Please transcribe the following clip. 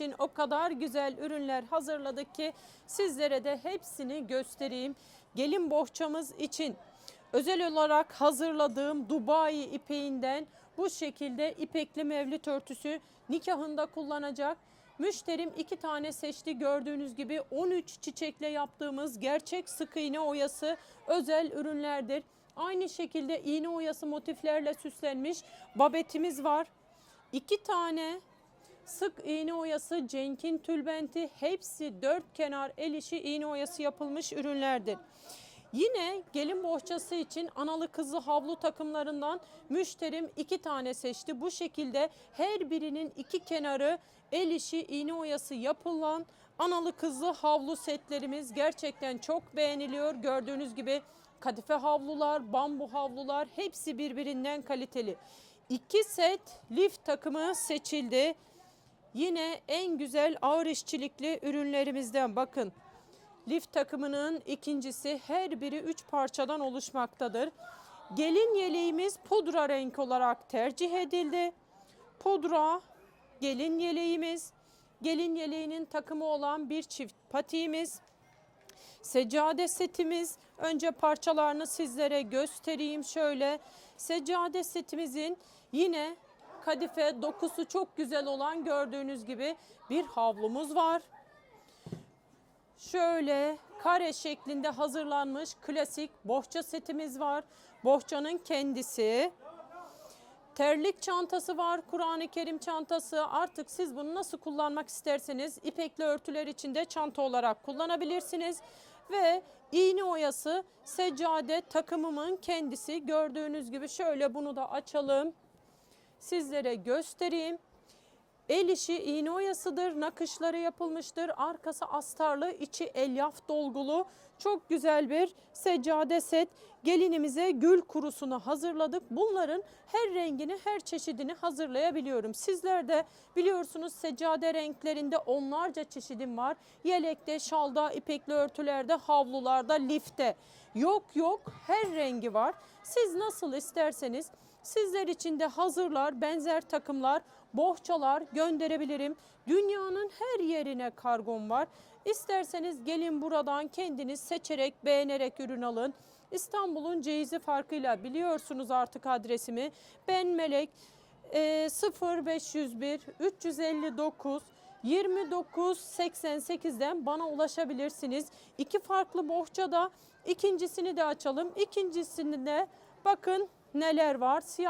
için o kadar güzel ürünler hazırladık ki sizlere de hepsini göstereyim. Gelin bohçamız için özel olarak hazırladığım Dubai ipeğinden bu şekilde ipekli mevlüt örtüsü nikahında kullanacak. Müşterim iki tane seçti gördüğünüz gibi 13 çiçekle yaptığımız gerçek sık iğne oyası özel ürünlerdir. Aynı şekilde iğne oyası motiflerle süslenmiş babetimiz var. İki tane sık iğne oyası, cenkin tülbenti hepsi dört kenar el işi iğne oyası yapılmış ürünlerdir. Yine gelin bohçası için analı kızlı havlu takımlarından müşterim iki tane seçti. Bu şekilde her birinin iki kenarı el işi iğne oyası yapılan analı kızlı havlu setlerimiz gerçekten çok beğeniliyor. Gördüğünüz gibi kadife havlular, bambu havlular hepsi birbirinden kaliteli. İki set lif takımı seçildi. Yine en güzel ağır işçilikli ürünlerimizden bakın. Lif takımının ikincisi her biri 3 parçadan oluşmaktadır. Gelin yeleğimiz pudra renk olarak tercih edildi. Pudra gelin yeleğimiz. Gelin yeleğinin takımı olan bir çift patiğimiz. Seccade setimiz. Önce parçalarını sizlere göstereyim şöyle. Seccade setimizin yine kadife dokusu çok güzel olan gördüğünüz gibi bir havlumuz var. Şöyle kare şeklinde hazırlanmış klasik bohça setimiz var. Bohçanın kendisi. Terlik çantası var, Kur'an-ı Kerim çantası. Artık siz bunu nasıl kullanmak isterseniz ipekli örtüler içinde çanta olarak kullanabilirsiniz. Ve iğne oyası seccade takımımın kendisi. Gördüğünüz gibi şöyle bunu da açalım. Sizlere göstereyim. El işi iğne oyasıdır, nakışları yapılmıştır. Arkası astarlı, içi elyaf dolgulu. Çok güzel bir seccade set. Gelinimize gül kurusunu hazırladık. Bunların her rengini, her çeşidini hazırlayabiliyorum. Sizler de biliyorsunuz seccade renklerinde onlarca çeşidim var. Yelekte, şalda, ipekli örtülerde, havlularda, lifte. Yok yok her rengi var. Siz nasıl isterseniz Sizler için de hazırlar, benzer takımlar, bohçalar gönderebilirim. Dünyanın her yerine kargom var. İsterseniz gelin buradan kendiniz seçerek, beğenerek ürün alın. İstanbul'un ceyizi farkıyla biliyorsunuz artık adresimi. Ben Melek e, 0501 359 2988'den bana ulaşabilirsiniz. İki farklı bohçada ikincisini de açalım. İkincisini de bakın neler var. Siyah